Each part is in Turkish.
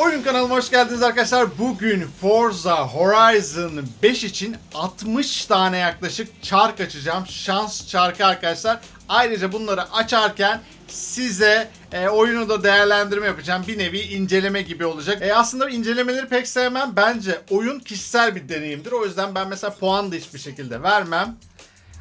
Oyun kanalıma hoş geldiniz arkadaşlar. Bugün Forza Horizon 5 için 60 tane yaklaşık çark açacağım. Şans çarkı arkadaşlar. Ayrıca bunları açarken size e, oyunu da değerlendirme yapacağım. Bir nevi inceleme gibi olacak. E, aslında incelemeleri pek sevmem. Bence oyun kişisel bir deneyimdir. O yüzden ben mesela puan da hiçbir şekilde vermem.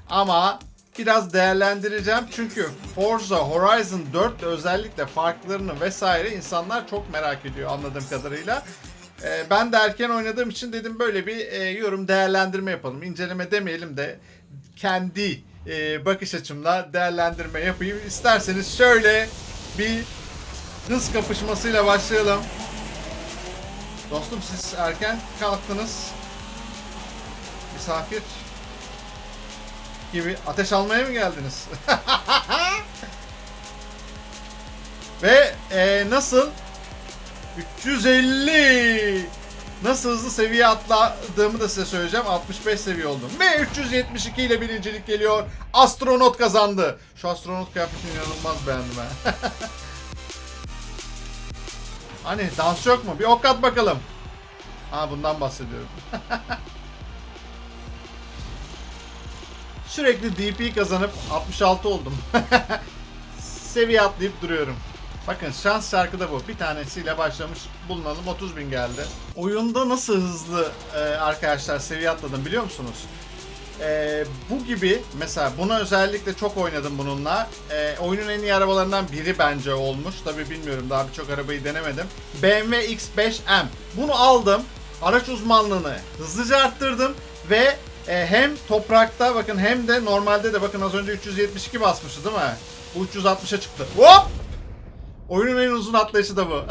Ama biraz değerlendireceğim. Çünkü Forza Horizon 4 özellikle farklarını vesaire insanlar çok merak ediyor anladığım kadarıyla. Ee, ben de erken oynadığım için dedim böyle bir e, yorum değerlendirme yapalım. İnceleme demeyelim de kendi e, bakış açımla değerlendirme yapayım. İsterseniz şöyle bir hız kapışmasıyla başlayalım. Dostum siz erken kalktınız. Misafir gibi ateş almaya mı geldiniz? Ve e, nasıl 350 nasıl hızlı seviye atladığımı da size söyleyeceğim. 65 seviye oldum. Ve 372 ile birincilik geliyor. Astronot kazandı. Şu astronot kıyafetini inanılmaz beğendim ben. hani dans yok mu? Bir ok at bakalım. Ha bundan bahsediyorum. Sürekli DP kazanıp 66 oldum. Seviye atlayıp duruyorum. Bakın şans şarkıda bu. Bir tanesiyle başlamış bulunalım 30 bin geldi. Oyunda nasıl hızlı e, arkadaşlar seviye atladım biliyor musunuz? E, bu gibi mesela buna özellikle çok oynadım bununla. E, oyunun en iyi arabalarından biri bence olmuş. Tabi bilmiyorum daha birçok arabayı denemedim. BMW X5M. Bunu aldım. Araç uzmanlığını hızlıca arttırdım ve e, hem toprakta bakın hem de normalde de bakın az önce 372 basmıştı değil mi? Bu 360'a çıktı. Hop! Oyunun en uzun atlayışı da bu.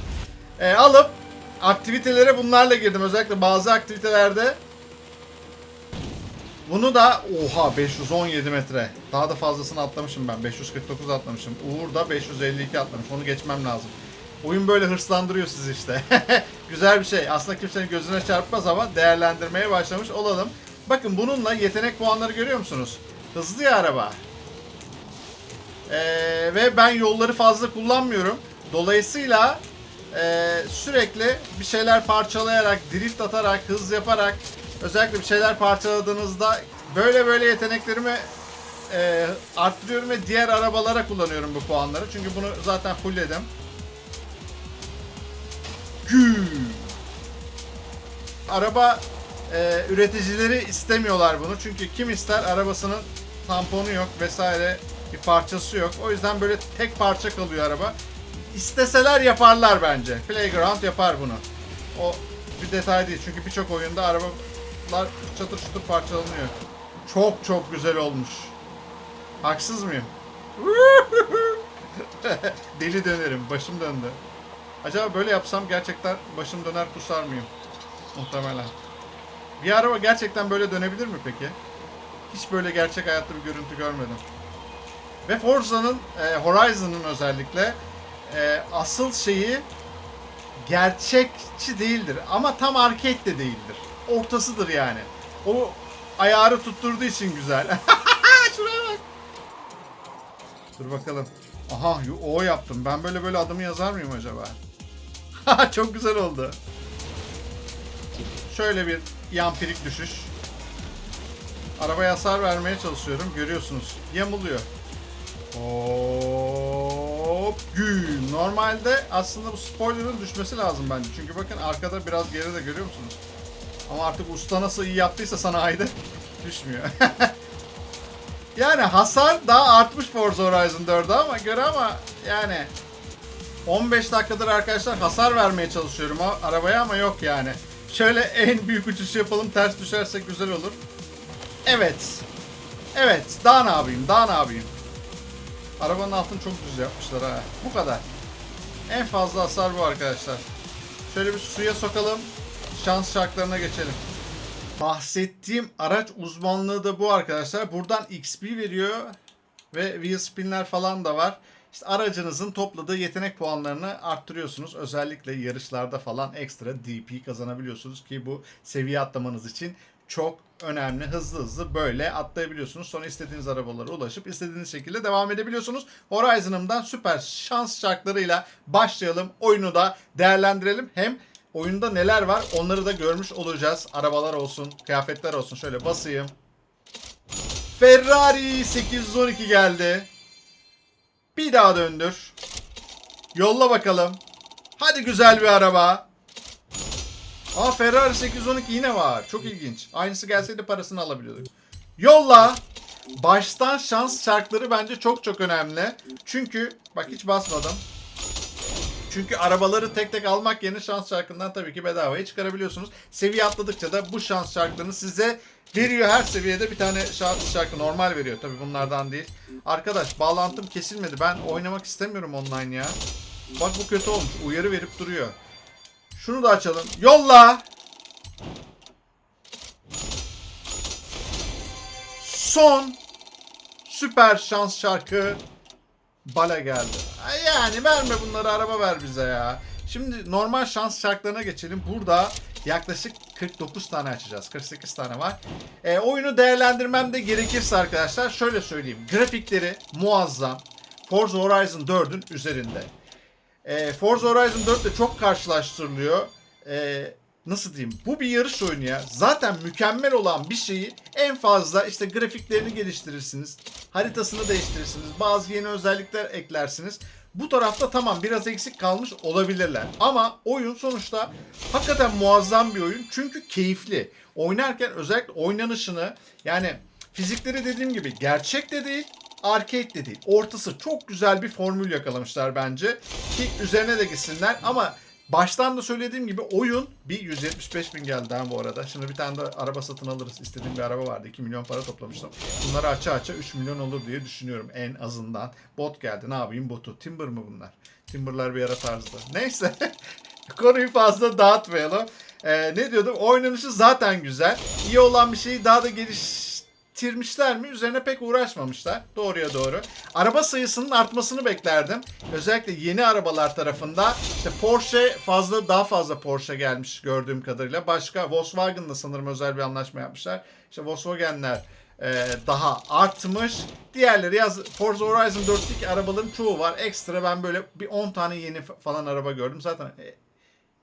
e, alıp aktivitelere bunlarla girdim. Özellikle bazı aktivitelerde bunu da oha 517 metre. Daha da fazlasını atlamışım ben. 549 atlamışım. Uğur da 552 atlamış. Onu geçmem lazım. Oyun böyle hırslandırıyor sizi işte. Güzel bir şey. Aslında kimsenin gözüne çarpmaz ama değerlendirmeye başlamış olalım. Bakın bununla yetenek puanları görüyor musunuz? Hızlı ya araba. Ee, ve ben yolları fazla kullanmıyorum. Dolayısıyla e, sürekli bir şeyler parçalayarak, drift atarak, hız yaparak özellikle bir şeyler parçaladığınızda böyle böyle yeteneklerimi e, arttırıyorum ve diğer arabalara kullanıyorum bu puanları. Çünkü bunu zaten fullledim. Gü. Araba e, üreticileri istemiyorlar bunu. Çünkü kim ister arabasının tamponu yok vesaire bir parçası yok. O yüzden böyle tek parça kalıyor araba. İsteseler yaparlar bence. Playground yapar bunu. O bir detay değil. Çünkü birçok oyunda arabalar çatır çatır parçalanıyor. Çok çok güzel olmuş. Haksız mıyım? Deli dönerim. Başım döndü. Acaba böyle yapsam gerçekten başım döner kusar mıyım? Muhtemelen. Bir araba gerçekten böyle dönebilir mi peki? Hiç böyle gerçek hayatta bir görüntü görmedim. Ve Forza'nın, e, Horizon'ın özellikle e, asıl şeyi gerçekçi değildir. Ama tam arcade de değildir. Ortasıdır yani. O ayarı tutturduğu için güzel. Şuraya bak. Dur bakalım. Aha o yaptım. Ben böyle böyle adımı yazar mıyım acaba? Çok güzel oldu. Şöyle bir yampirik düşüş. Arabaya hasar vermeye çalışıyorum. Görüyorsunuz. Yamuluyor. Hop. Güm. Normalde aslında bu spoiler'ın düşmesi lazım bence. Çünkü bakın arkada biraz geride görüyor musunuz? Ama artık usta nasıl iyi yaptıysa sana ayda düşmüyor. yani hasar daha artmış Forza Horizon 4'e ama göre ama yani 15 dakikadır arkadaşlar hasar vermeye çalışıyorum o arabaya ama yok yani. Şöyle en büyük uçuş yapalım ters düşersek güzel olur. Evet. Evet daha ne yapayım daha ne yapayım. Arabanın altını çok düz yapmışlar ha. Bu kadar. En fazla hasar bu arkadaşlar. Şöyle bir suya sokalım. Şans şartlarına geçelim. Bahsettiğim araç uzmanlığı da bu arkadaşlar. Buradan XP veriyor. Ve wheel spinler falan da var. İşte aracınızın topladığı yetenek puanlarını arttırıyorsunuz. Özellikle yarışlarda falan ekstra DP kazanabiliyorsunuz ki bu seviye atlamanız için çok önemli. Hızlı hızlı böyle atlayabiliyorsunuz. Sonra istediğiniz arabalara ulaşıp istediğiniz şekilde devam edebiliyorsunuz. Horizon'ımdan süper şans şartlarıyla başlayalım. Oyunu da değerlendirelim. Hem oyunda neler var onları da görmüş olacağız. Arabalar olsun, kıyafetler olsun. Şöyle basayım. Ferrari 812 geldi. Bir daha döndür. Yolla bakalım. Hadi güzel bir araba. Aa Ferrari 812 yine var. Çok ilginç. Aynısı gelseydi parasını alabiliyorduk. Yolla. Baştan şans şartları bence çok çok önemli. Çünkü bak hiç basmadım. Çünkü arabaları tek tek almak yerine şans şarkından tabii ki bedavaya çıkarabiliyorsunuz. Seviye atladıkça da bu şans şarklarını size veriyor. Her seviyede bir tane şans şarkı normal veriyor. Tabii bunlardan değil. Arkadaş bağlantım kesilmedi. Ben oynamak istemiyorum online ya. Bak bu kötü olmuş. Uyarı verip duruyor. Şunu da açalım. Yolla. Son süper şans şarkı Bala geldi. Yani verme bunları araba ver bize ya. Şimdi normal şans şarkılarına geçelim. Burada yaklaşık 49 tane açacağız. 48 tane var. E, oyunu değerlendirmem de gerekirse arkadaşlar şöyle söyleyeyim. Grafikleri muazzam. Forza Horizon 4'ün üzerinde. E, Forza Horizon 4 de çok karşılaştırılıyor. E, nasıl diyeyim? Bu bir yarış oyunu ya. Zaten mükemmel olan bir şeyi en fazla işte grafiklerini geliştirirsiniz. Haritasını değiştirirsiniz. Bazı yeni özellikler eklersiniz. Bu tarafta tamam biraz eksik kalmış olabilirler. Ama oyun sonuçta hakikaten muazzam bir oyun. Çünkü keyifli. Oynarken özellikle oynanışını yani fizikleri dediğim gibi gerçek de değil arcade de değil. Ortası çok güzel bir formül yakalamışlar bence. Ki üzerine de gitsinler ama baştan da söylediğim gibi oyun bir 175 bin geldi ha bu arada. Şimdi bir tane de araba satın alırız. İstediğim bir araba vardı. 2 milyon para toplamıştım. Bunları aça aça 3 milyon olur diye düşünüyorum en azından. Bot geldi. Ne yapayım botu? Timber mı bunlar? Timberlar bir ara tarzda. Neyse. Konuyu fazla dağıtmayalım. Ee, ne diyordum? Oynanışı zaten güzel. İyi olan bir şeyi daha da geliştirmişler mi? Üzerine pek uğraşmamışlar. Doğruya doğru. Araba sayısının artmasını beklerdim. Özellikle yeni arabalar tarafında. İşte Porsche fazla daha fazla Porsche gelmiş gördüğüm kadarıyla. Başka Volkswagen'la sanırım özel bir anlaşma yapmışlar. İşte Volkswagen'ler e, daha artmış. Diğerleri yaz Forza Horizon 4'teki arabaların çoğu var. Ekstra ben böyle bir 10 tane yeni falan araba gördüm. Zaten e,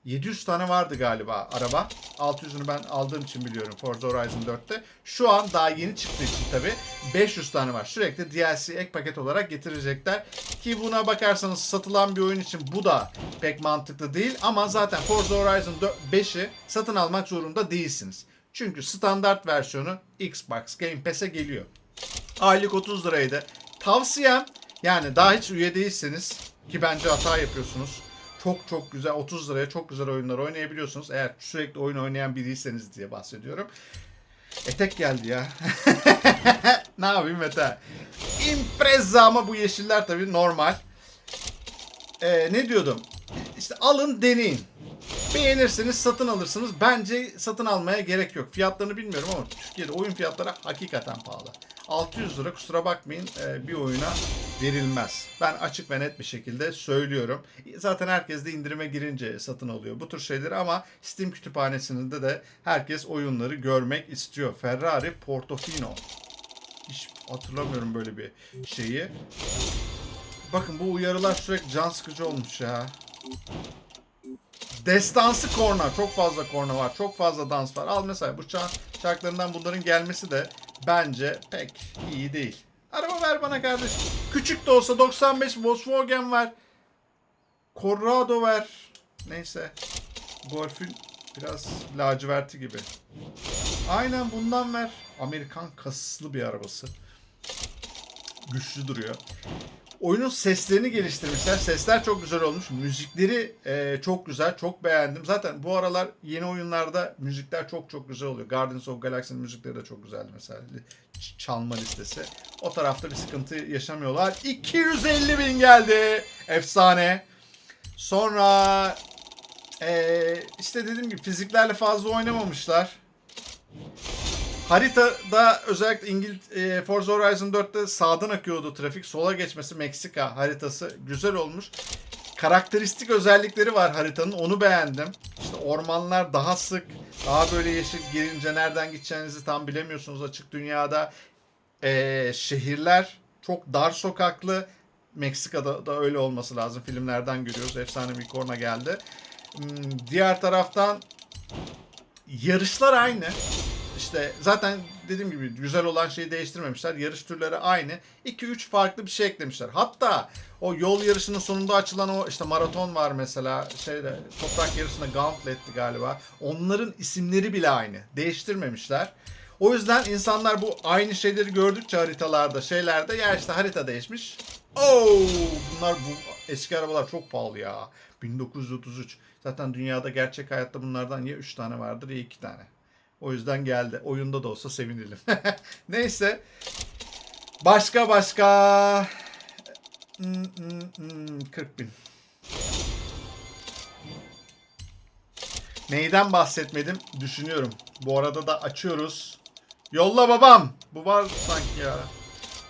700 tane vardı galiba araba. 600'ünü ben aldığım için biliyorum Forza Horizon 4'te. Şu an daha yeni çıktığı için tabi 500 tane var. Sürekli DLC ek paket olarak getirecekler. Ki buna bakarsanız satılan bir oyun için bu da pek mantıklı değil. Ama zaten Forza Horizon 4 5'i satın almak zorunda değilsiniz. Çünkü standart versiyonu Xbox Game Pass'e geliyor. Aylık 30 liraydı. Tavsiyem yani daha hiç üye değilseniz ki bence hata yapıyorsunuz. Çok çok güzel 30 liraya çok güzel oyunlar oynayabiliyorsunuz. Eğer sürekli oyun oynayan biriyseniz diye bahsediyorum. Etek geldi ya. ne yapayım Mete? Impreza ama bu yeşiller tabii normal. Ee, ne diyordum? İşte alın deneyin. Beğenirseniz satın alırsınız. Bence satın almaya gerek yok. Fiyatlarını bilmiyorum ama Türkiye'de oyun fiyatları hakikaten pahalı. 600 lira kusura bakmayın e, bir oyuna verilmez. Ben açık ve net bir şekilde söylüyorum. Zaten herkes de indirime girince satın alıyor bu tür şeyleri ama Steam kütüphanesinde de herkes oyunları görmek istiyor. Ferrari Portofino. Hiç hatırlamıyorum böyle bir şeyi. Bakın bu uyarılar sürekli can sıkıcı olmuş ya. Destansı korna. Çok fazla korna var. Çok fazla dans var. Al mesela bu şarkılarından bunların gelmesi de bence pek iyi değil. Araba ver bana kardeşim. Küçük de olsa 95 Volkswagen var. Corrado ver. Neyse. Golf'ün biraz laciverti gibi. Aynen bundan ver. Amerikan kaslı bir arabası. Güçlü duruyor. Oyunun seslerini geliştirmişler. Sesler çok güzel olmuş. Müzikleri e, çok güzel. Çok beğendim. Zaten bu aralar yeni oyunlarda müzikler çok çok güzel oluyor. Guardians of Galaxy'nin müzikleri de çok güzeldi mesela. Ç- Çalma listesi. O tarafta bir sıkıntı yaşamıyorlar. 250 bin geldi. Efsane. Sonra e, işte dediğim gibi fiziklerle fazla oynamamışlar. Haritada özellikle İngil e, Forza Horizon 4'te sağdan akıyordu trafik. Sola geçmesi Meksika haritası güzel olmuş. Karakteristik özellikleri var haritanın. Onu beğendim. İşte ormanlar daha sık. Daha böyle yeşil girince nereden gideceğinizi tam bilemiyorsunuz açık dünyada. Ee, şehirler çok dar sokaklı. Meksika'da da öyle olması lazım. Filmlerden görüyoruz. Efsane bir korna geldi. Hmm, Diğer taraftan yarışlar aynı. İşte zaten dediğim gibi güzel olan şeyi değiştirmemişler. Yarış türleri aynı. 2-3 farklı bir şey eklemişler. Hatta o yol yarışının sonunda açılan o işte maraton var mesela. Şeyde toprak yarışında Gauntlet'ti galiba. Onların isimleri bile aynı. Değiştirmemişler. O yüzden insanlar bu aynı şeyleri gördükçe haritalarda, şeylerde ya işte harita değişmiş. Oo, bunlar bu eski arabalar çok pahalı ya. 1933. Zaten dünyada gerçek hayatta bunlardan ya 3 tane vardır ya 2 tane. O yüzden geldi. Oyunda da olsa sevinirim. Neyse. Başka başka. Hmm, hmm, hmm, 40 bin. Neyden bahsetmedim düşünüyorum. Bu arada da açıyoruz. Yolla babam. Bu var sanki ya.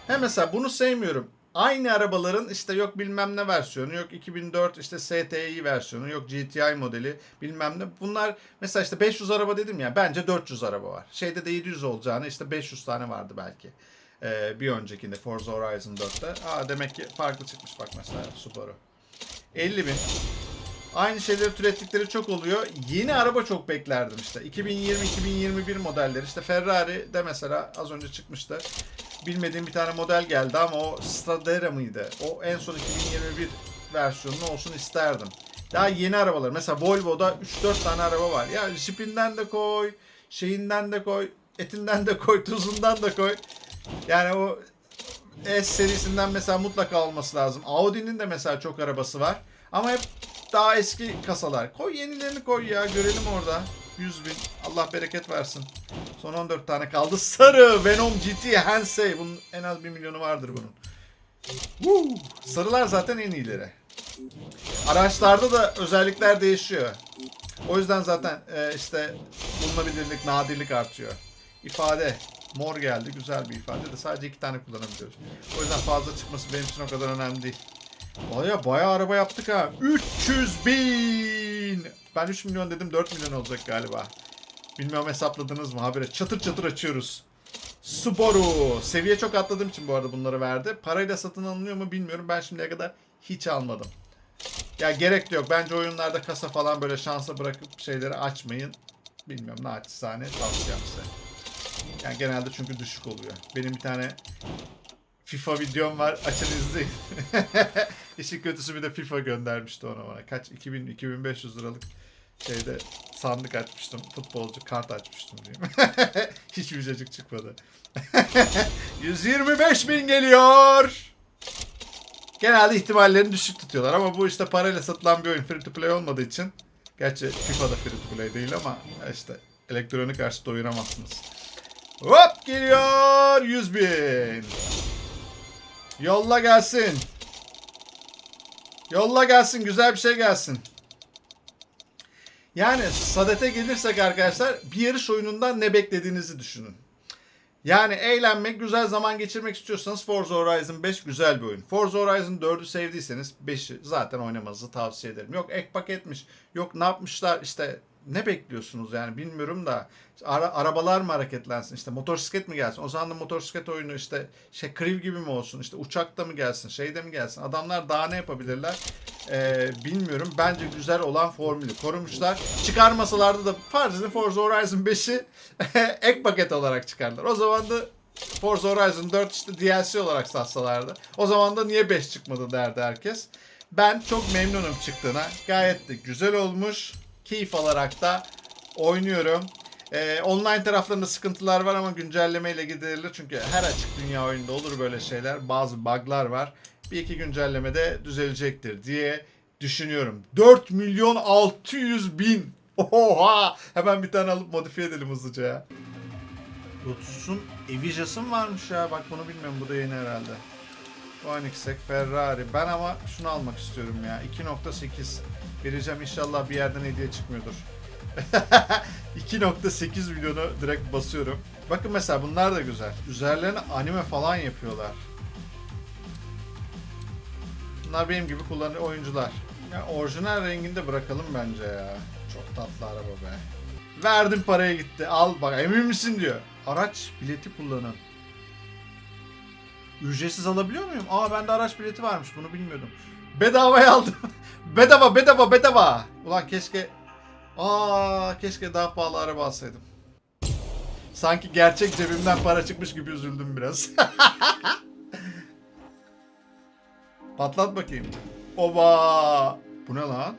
He mesela bunu sevmiyorum. Aynı arabaların işte yok bilmem ne versiyonu, yok 2004 işte STI versiyonu, yok GTI modeli bilmem ne. Bunlar mesela işte 500 araba dedim ya bence 400 araba var. Şeyde de 700 olacağını işte 500 tane vardı belki. Ee, bir öncekinde Forza Horizon 4'te. Aa demek ki farklı çıkmış bak mesela Subaru. 50 bin. Aynı şeyleri türettikleri çok oluyor. Yeni araba çok beklerdim işte. 2020-2021 modelleri. işte Ferrari de mesela az önce çıkmıştı. Bilmediğim bir tane model geldi ama o Stradera mıydı? O en son 2021 versiyonunu olsun isterdim. Daha yeni arabalar. Mesela Volvo'da 3-4 tane araba var. Ya Jeep'inden de koy, şeyinden de koy, etinden de koy, tuzundan da koy. Yani o S serisinden mesela mutlaka olması lazım. Audi'nin de mesela çok arabası var. Ama hep daha eski kasalar. Koy yenilerini koy ya. Görelim orada. 100 bin. Allah bereket versin. Son 14 tane kaldı. Sarı Venom GT Hensei. Bunun en az 1 milyonu vardır bunun. Woo! Sarılar zaten en iyileri. Araçlarda da özellikler değişiyor. O yüzden zaten e, işte bulunabilirlik, nadirlik artıyor. İfade. Mor geldi. Güzel bir ifade de sadece iki tane kullanabiliyoruz. O yüzden fazla çıkması benim için o kadar önemli değil. Baya baya araba yaptık ha. 300 bin. Ben 3 milyon dedim 4 milyon olacak galiba. Bilmiyorum hesapladınız mı habire. Çatır çatır açıyoruz. Subaru. Seviye çok atladığım için bu arada bunları verdi. Parayla satın alınıyor mu bilmiyorum. Ben şimdiye kadar hiç almadım. Ya gerek de yok. Bence oyunlarda kasa falan böyle şansa bırakıp şeyleri açmayın. Bilmiyorum naçizane tavsiyem size. Yani genelde çünkü düşük oluyor. Benim bir tane FIFA videom var. Açın izleyin. İşin kötüsü bir de FIFA göndermişti ona bana. Kaç? 2000 2500 liralık şeyde sandık açmıştım. Futbolcu kart açmıştım diyeyim. Hiç yüzecik çıkmadı. 125 bin geliyor. Genelde ihtimallerini düşük tutuyorlar ama bu işte parayla satılan bir oyun free to play olmadığı için gerçi FIFA da free to play değil ama işte elektronik karşı doyuramazsınız. Hop geliyor 100 bin. Yolla gelsin. Yolla gelsin. Güzel bir şey gelsin. Yani Sadet'e gelirsek arkadaşlar bir yarış oyunundan ne beklediğinizi düşünün. Yani eğlenmek, güzel zaman geçirmek istiyorsanız Forza Horizon 5 güzel bir oyun. Forza Horizon 4'ü sevdiyseniz 5'i zaten oynamanızı tavsiye ederim. Yok ek paketmiş, yok ne yapmışlar işte ne bekliyorsunuz? Yani bilmiyorum da İşte ara, arabalar mı hareketlensin? İşte motosiklet mi gelsin? O zaman da motosiklet oyunu işte şey kriv gibi mi olsun? İşte uçakta mı gelsin? Şeyde mi gelsin? Adamlar daha ne yapabilirler? Ee, bilmiyorum. Bence güzel olan formülü korumuşlar. Çıkarmasalardı da farz edin Forza Horizon 5'i ek paket olarak çıkardılar. O zaman da Forza Horizon 4 işte DLC olarak satsalardı. O zaman da niye 5 çıkmadı derdi herkes. Ben çok memnunum çıktığına. Gayet de güzel olmuş keyif alarak da oynuyorum. Ee, online taraflarında sıkıntılar var ama güncellemeyle giderilir. Çünkü her açık dünya oyunda olur böyle şeyler. Bazı bug'lar var. Bir iki güncellemede düzelecektir diye düşünüyorum. 4 milyon 600 bin. Oha! Hemen bir tane alıp modifiye edelim hızlıca ya. Lotus'un Evijas'ın varmış ya. Bak bunu bilmiyorum. Bu da yeni herhalde. Koenigsegg, Ferrari. Ben ama şunu almak istiyorum ya. 2.8. Vereceğim inşallah bir yerden hediye çıkmıyordur. 2.8 milyonu direkt basıyorum. Bakın mesela bunlar da güzel. Üzerlerine anime falan yapıyorlar. Bunlar benim gibi kullanıcı oyuncular. Ya orijinal renginde bırakalım bence ya. Çok tatlı araba be. Verdim paraya gitti. Al bak emin misin diyor. Araç bileti kullanın. Ücretsiz alabiliyor muyum? Aa bende araç bileti varmış bunu bilmiyordum. Bedavaya aldım. bedava bedava bedava. Ulan keşke Aa keşke daha pahalı araba alsaydım. Sanki gerçek cebimden para çıkmış gibi üzüldüm biraz. Patlat bakayım. Oba! Bu ne lan?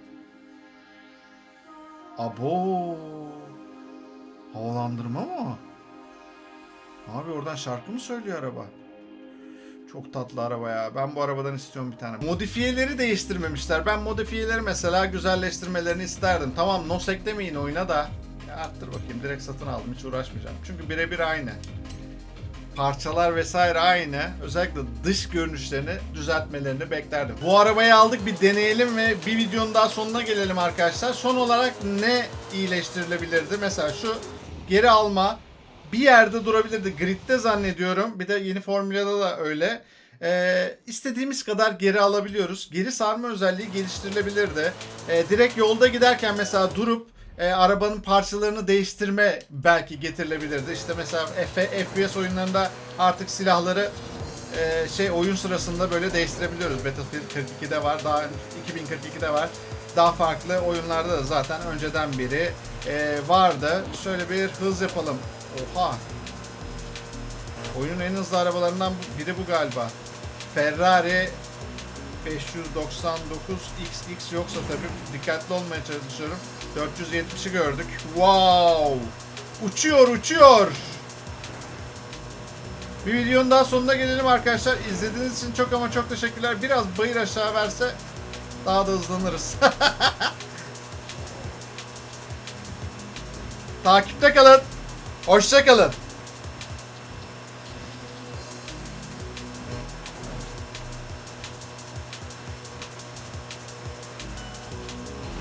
Abo! Havalandırma mı? Abi oradan şarkı mı söylüyor araba? Çok tatlı araba ya. Ben bu arabadan istiyorum bir tane. Modifiyeleri değiştirmemişler. Ben modifiyeleri mesela güzelleştirmelerini isterdim. Tamam nos eklemeyin oyuna da. Ya arttır bakayım. Direkt satın aldım. Hiç uğraşmayacağım. Çünkü birebir aynı. Parçalar vesaire aynı. Özellikle dış görünüşlerini düzeltmelerini beklerdim. Bu arabayı aldık bir deneyelim ve bir videonun daha sonuna gelelim arkadaşlar. Son olarak ne iyileştirilebilirdi? Mesela şu geri alma bir yerde durabilirdi. Grid'de zannediyorum. Bir de yeni formülada da öyle. Ee, istediğimiz kadar geri alabiliyoruz. Geri sarma özelliği geliştirilebilirdi. Ee, direkt yolda giderken mesela durup e, arabanın parçalarını değiştirme belki getirilebilirdi. İşte mesela F- FPS oyunlarında artık silahları e, şey oyun sırasında böyle değiştirebiliyoruz. Battlefield 42'de var, daha 2042'de var. Daha farklı oyunlarda da zaten önceden beri e, vardı. Şöyle bir hız yapalım. Oha. Oyunun en hızlı arabalarından biri bu galiba. Ferrari 599 XX yoksa tabii dikkatli olmaya çalışıyorum. 470'i gördük. Wow! Uçuyor, uçuyor. Bir videonun daha sonuna gelelim arkadaşlar. İzlediğiniz için çok ama çok teşekkürler. Biraz bayır aşağı verse daha da hızlanırız. Takipte kalın. Hoşça kalın.